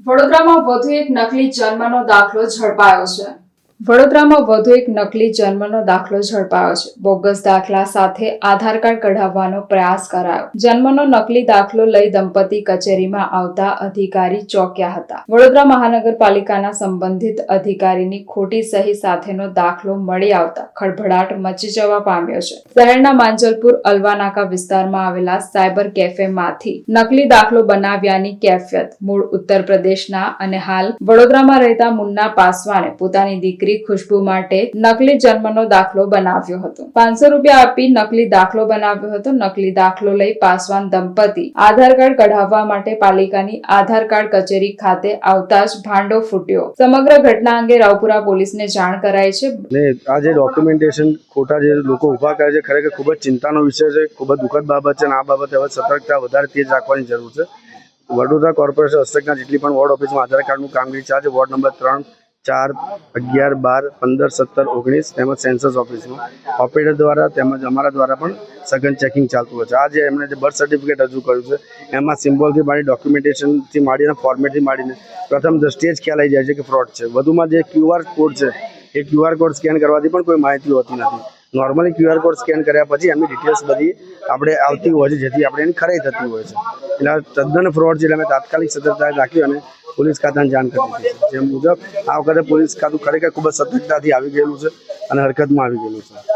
વડોદરામાં વધુ એક નકલી જન્મનો દાખલો ઝડપાયો છે. વડોદરામાં વધુ એક નકલી જન્મનો દાખલો ઝડપાયો છે. બોગસ દાખલા સાથે આધાર કાર્ડ કઢાવવાનો પ્રયાસ કરાયો. જન્મનો નકલી દાખલો લઈ દંપતી કચેરીમાં આવતા અધિકારી ચોક્યા હતા. વડોદરા મહાનગરપાલિકાના સંબંધિત અધિકારીની ખોટી સહી સાથેનો દાખલો મળી આવતા ખળભળાટ મચી જવા પામ્યો છે. શહેરના માંજલપુર, અલવાનાકા વિસ્તારમાં આવેલા સાયબર કેફેમાંથી નકલી દાખલો બનાવ્યાની કેફિયત મૂળ ઉત્તર પ્રદેશના અને હાલ વડોદરામાં રહેતા મુન્ના પાસવાને પોતાની દીકરી ખુશ્બુ માટે નકલી જન્મનો દાખલો બનાવ્યો હતો. પાંચસો રૂપિયા આપી નકલી દાખલો બનાવ્યો હતો. નકલી દાખલો લઈ પાસવાન દંપતી આધાર કાર્ડ કઢાવવા માટે પાલિકાની આધાર કાર્ડ કચેરી ખાતે આવતા જ ભાંડો ફૂટ્યો. સમગ્ર ઘટના અંગે રાવપુરા પોલીસને જાણ કરાઈ છે. આ જે ડોક્યુમેન્ટેશન ખોટા જે લોકો ઊભા કરે છે, ખરેખર ખૂબ જ ચિંતાનો વિષય છે. ખૂબ જ દુઃખદ બાબત છે અને આ બાબતે હવે સતર્કતા વધારે તેજ રાખવાની જરૂર છે. વડોદરા કોર્પોરેશન હસ્તકના જેટલી પણ વોર્ડ ઓફિસમાં આધાર કાર્ડનું કામગીરી ચાલે છે. વોર્ડ નંબર ત્રણ ચાર, અગિયાર, બાર, પંદર, સત્તર, ઓગણીસ તેમજ સેન્સસ ઓફિસમાં. ઓપરેટર દ્વારા તેમજ અમારા દ્વારા પણ સઘન ચેકિંગ ચાલતું હોય છે. આ જે એમણે જે બર્થ સર્ટિફિકેટ રજૂ કર્યું છે, એમાં સિમ્બોલથી માંડી ડોક્યુમેન્ટેશનથી માંડીને ફોર્મેટથી માંડીને પ્રથમ દ્રષ્ટિએ જ ખ્યાલ આવી જાય છે કે ફ્રોડ છે. વધુમાં જે ક્યુઆર કોડ છે, એ ક્યુઆર કોડ સ્કેન કરવાથી પણ કોઈ માહિતી હોતી નથી. નોર્મલી ક્યુઆર કોડ સ્કેન કર્યા પછી એમની ડિટેલ્સ બધી આપણે આવતી હોય છે, જેથી આપણે એની ખરાઈ થતી હોય છે. એટલે તદ્દન ફ્રોડ છે, એટલે અમે તાત્કાલિક સતર્કતા રાખી અને પોલીસ ખાતાને જાણ કરી છે. જે મુજબ આ વખતે પોલીસ ખાતું ખરેખર ખૂબ જ સતર્કતાથી આવી ગયેલું છે અને હરકતમાં આવી ગયેલું છે.